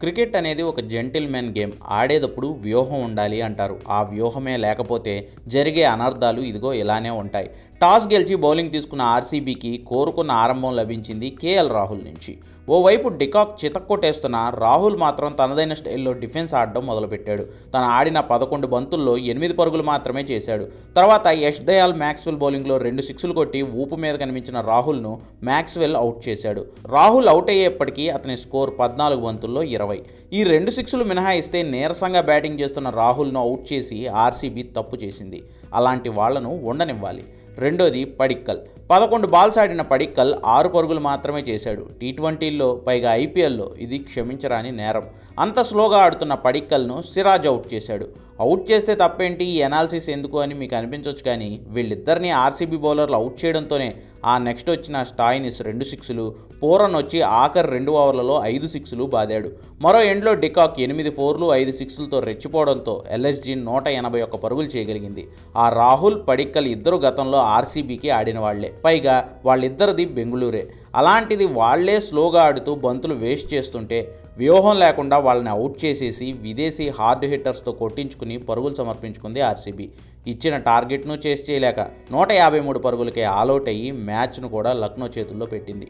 Cricket అనేది ఒక gentlemen game ఆడేటప్పుడు వ్యూహం ఉండాలి అంటారు. ఆ వ్యూహమే లేకపోతే జరిగే అనర్థాలు ఇదిగో ఇలానే ఉంటాయి. టాస్ గెలిచి బౌలింగ్ తీసుకున్న ఆర్సీబీకి కోరుకున్న ఆరంభం లభించింది కేఎల్ రాహుల్ నుంచి. ఓవైపు డికాక్ చితక్కొట్టేస్తున్న రాహుల్ మాత్రం తనదైన స్టైల్లో డిఫెన్స్ ఆడడం మొదలుపెట్టాడు. తను ఆడిన పదకొండు బంతుల్లో ఎనిమిది పరుగులు మాత్రమే చేశాడు. తర్వాత యష్ దయాల్ మ్యాక్స్వెల్ బౌలింగ్లో రెండు సిక్స్లు కొట్టి ఊపు మీద కనిపించిన రాహుల్ను మ్యాక్స్వెల్ అవుట్ చేశాడు. రాహుల్ అవుట్ అయ్యేప్పటికీ అతని స్కోర్ పద్నాలుగు బంతుల్లో ఇరవై ఈ రెండు సిక్స్లు మినహాయిస్తే నీరసంగా బ్యాటింగ్ చేస్తున్న రాహుల్ను అవుట్ చేసి ఆర్సీబీ తప్పు చేసింది. అలాంటి వాళ్ళను ఉండనివ్వాలి. రెండోది పడిక్కల్. పదకొండు బాల్స్ ఆడిన పడిక్కల్ ఆరు పరుగులు మాత్రమే చేశాడు. టీ ట్వంటీల్లో పైగా ఐపీఎల్లో ఇది క్షమించరాని నేరం. అంత స్లోగా ఆడుతున్న పడిక్కల్ను సిరాజ్ అవుట్ చేశాడు. అవుట్ చేస్తే తప్పేంటి? ఈ ఎనాలిసిస్ ఎందుకు అని మీకు అనిపించవచ్చు కానీ వీళ్ళిద్దరిని ఆర్సీబీ బౌలర్లు అవుట్ చేయడంతోనే ఆ నెక్స్ట్ వచ్చిన స్టాయినిస్ రెండు సిక్స్లు పూరన్ వచ్చి ఆఖరి రెండు ఓవర్లలో ఐదు సిక్స్లు బాదాడు. మరో ఎండ్లో డికాక్ ఎనిమిది ఫోర్లు ఐదు సిక్స్లతో రెచ్చిపోవడంతో ఎల్ఎస్జీ నూట ఎనభై ఒక్క పరుగులు చేయగలిగింది. ఆ రాహుల్ పడిక్కల్ ఇద్దరు గతంలో ఆర్సీబీకి ఆడిన వాళ్ళే. పైగా వాళ్ళిద్దరిది బెంగుళూరే. అలాంటిది వాళ్ళే స్లోగా ఆడుతూ బంతులు వేస్ట్ చేస్తుంటే వ్యూహం లేకుండా వాళ్ళని అవుట్ చేసేసి విదేశీ హార్డ్ హిట్టర్స్తో కొట్టించుకుని పరుగులు సమర్పించుకుంది ఆర్సీబీ ఇచ్చిన టార్గెట్ను చేసి చేయలేక నూట యాభై మూడు పరుగులకే ఆలౌట్ అయ్యి మ్యాచ్ను కూడా లక్నో చేతుల్లో పెట్టింది